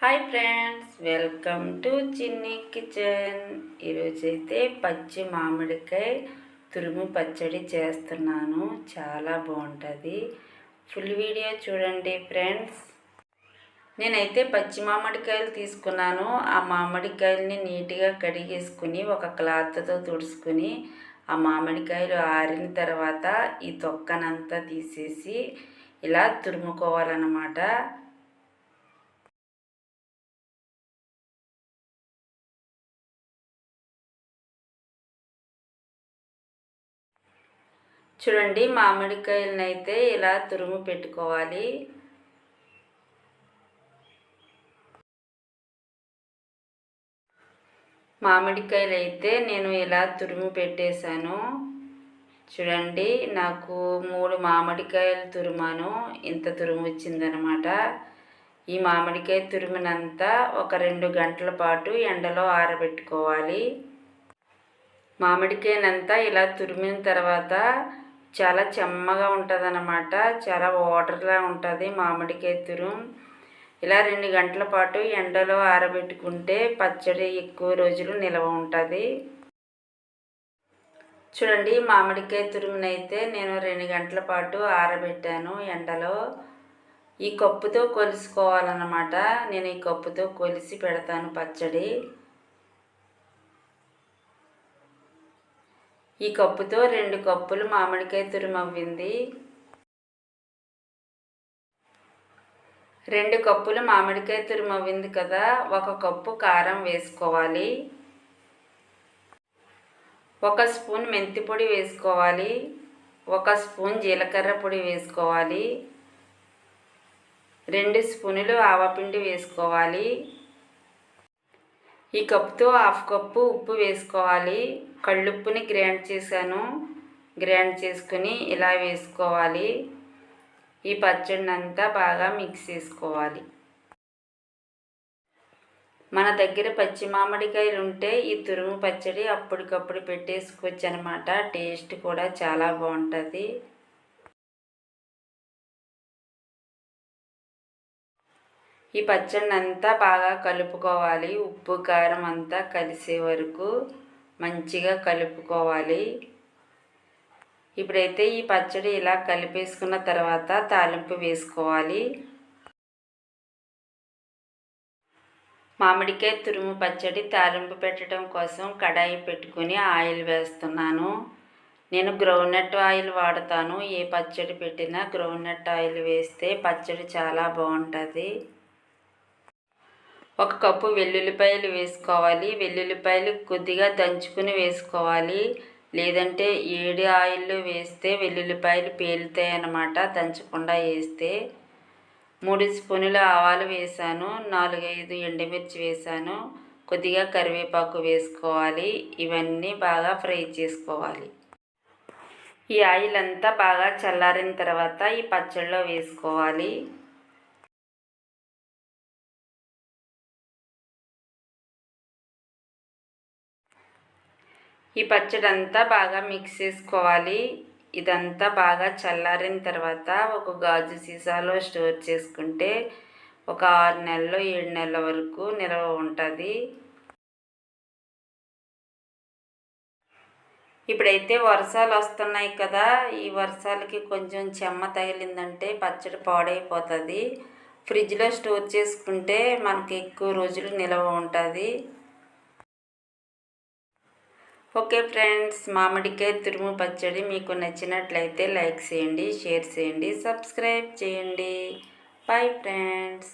Hi friends welcome to Chinni kitchen ఈరోజైతే పచ్చి మామిడికాయ తురుము పచ్చడి చేస్తున్నాను. చాలా బాగుంటుంది. ఫుల్ వీడియో చూడండి ఫ్రెండ్స్ నేనైతే పచ్చి మామిడికాయలు తీసుకున్నాను. ఆ మామిడికాయలని నీట్గా కడిగేసుకుని ఒక క్లాత్తో తుడుచుకుని ఆ మామిడికాయలు ఆరిన తర్వాత ఈ తొక్కనంతా తీసేసి ఇలా తురుముకోవాలన్నమాట. చూడండి మామిడికాయలను అయితే ఇలా తురుము పెట్టుకోవాలి. మామిడికాయలు అయితే నేను ఇలా తురుము పెట్టేశాను. చూడండి నాకు మూడు మామిడికాయలు తురుమాను. ఇంత తురుము వచ్చిందనమాట. ఈ మామిడికాయ తురిమినంతా ఒక రెండు గంటల పాటు ఎండలో ఆరబెట్టుకోవాలి. మామిడికాయనంతా ఇలా తురిమిన తర్వాత చాలా చెమ్మగా ఉంటుంది అన్నమాట చాలా వాటర్లా ఉంటుంది మామిడికాయ తురుం ఇలా రెండు గంటల పాటు ఎండలో ఆరబెట్టుకుంటే పచ్చడి ఎక్కువ రోజులు నిల్వ ఉంటుంది. చూడండి మామిడికాయ తురుమునైతే నేను రెండు గంటల పాటు ఆరబెట్టాను ఎండలో. ఈ కప్పుతో కొలుసుకోవాలన్నమాట. నేను ఈ కప్పుతో కొలిసి పెడతాను పచ్చడి. ఈ కప్పుతో రెండు కప్పులు మామిడికాయ తురుమవ్వింది. రెండు కప్పులు మామిడికాయ తురుమవ్వింది కదా ఒక కప్పు కారం వేసుకోవాలి. ఒక స్పూన్ మెంతి పొడి వేసుకోవాలి. ఒక స్పూన్ జీలకర్ర పొడి వేసుకోవాలి. రెండు స్పూనులు ఆవపిండి వేసుకోవాలి. ఈ కప్పుతో హాఫ్ కప్పు ఉప్పు వేసుకోవాలి. కళ్ళుప్పుని గ్రైండ్ చేశాను. గ్రైండ్ చేసుకుని ఇలా వేసుకోవాలి. ఈ పచ్చడిని అంతా బాగా మిక్స్ చేసుకోవాలి. మన దగ్గర పచ్చి మామిడికాయలు ఉంటే ఈ తురుము పచ్చడి అప్పటికప్పుడు పెట్టేసుకోవచ్చు అనమాట టేస్ట్ కూడా చాలా బాగుంటుంది. ఈ పచ్చడిని అంతా బాగా కలుపుకోవాలి. ఉప్పు కారం అంతా కలిసే వరకు మంచిగా కలుపుకోవాలి. ఇప్పుడైతే ఈ పచ్చడి ఇలా కలిపేసుకున్న తర్వాత తాలింపు వేసుకోవాలి. మామిడికాయ తురుము పచ్చడి తాలింపు పెట్టడం కోసం కడాయి పెట్టుకుని ఆయిల్ వేస్తున్నాను. నేను గ్రౌండ్నట్ ఆయిల్ వాడతాను. ఏ పచ్చడి పెట్టినా గ్రౌండ్నట్ ఆయిల్ వేస్తే పచ్చడి చాలా బాగుంటుంది. ఒక కప్పు వెల్లుల్లిపాయలు వేసుకోవాలి. వెల్లుల్లిపాయలు కొద్దిగా దంచుకుని వేసుకోవాలి. లేదంటే ఏడి ఆయిల్లో వేస్తే వెల్లుల్లిపాయలు పేలుతాయి అన్నమాట దంచకుండా వేస్తే మూడు స్పూనుల ఆవాలు వేసాను. నాలుగైదు ఎండుమిర్చి వేసాను. కొద్దిగా కరివేపాకు వేసుకోవాలి. ఇవన్నీ బాగా ఫ్రై చేసుకోవాలి. ఈ ఆయిల్ అంతా బాగా చల్లారిన తర్వాత ఈ పచ్చళ్ళలో వేసుకోవాలి. ఈ పచ్చడి అంతా బాగా మిక్స్ చేసుకోవాలి. ఇదంతా బాగా చల్లారిన తర్వాత ఒక గాజు సీసాలో స్టోర్ చేసుకుంటే ఒక ఆరు నెలలు ఏడు నెలల వరకు నిల్వ ఉంటుంది. ఇప్పుడైతే వర్షాలు వస్తున్నాయి కదా ఈ వర్షాలకి కొంచెం చెమ్మ తగిలిందంటే పచ్చడి పాడైపోతుంది. ఫ్రిడ్జ్లో స్టోర్ చేసుకుంటే మనకి ఎక్కువ రోజులు నిల్వ ఉంటుంది. ఓకే ఫ్రెండ్స్ మామిడికాయ తురుము పచ్చడి మీకు నచ్చినట్లయితే లైక్ చేయండి షేర్ చేయండి సబ్స్క్రైబ్ చేయండి. Bye friends.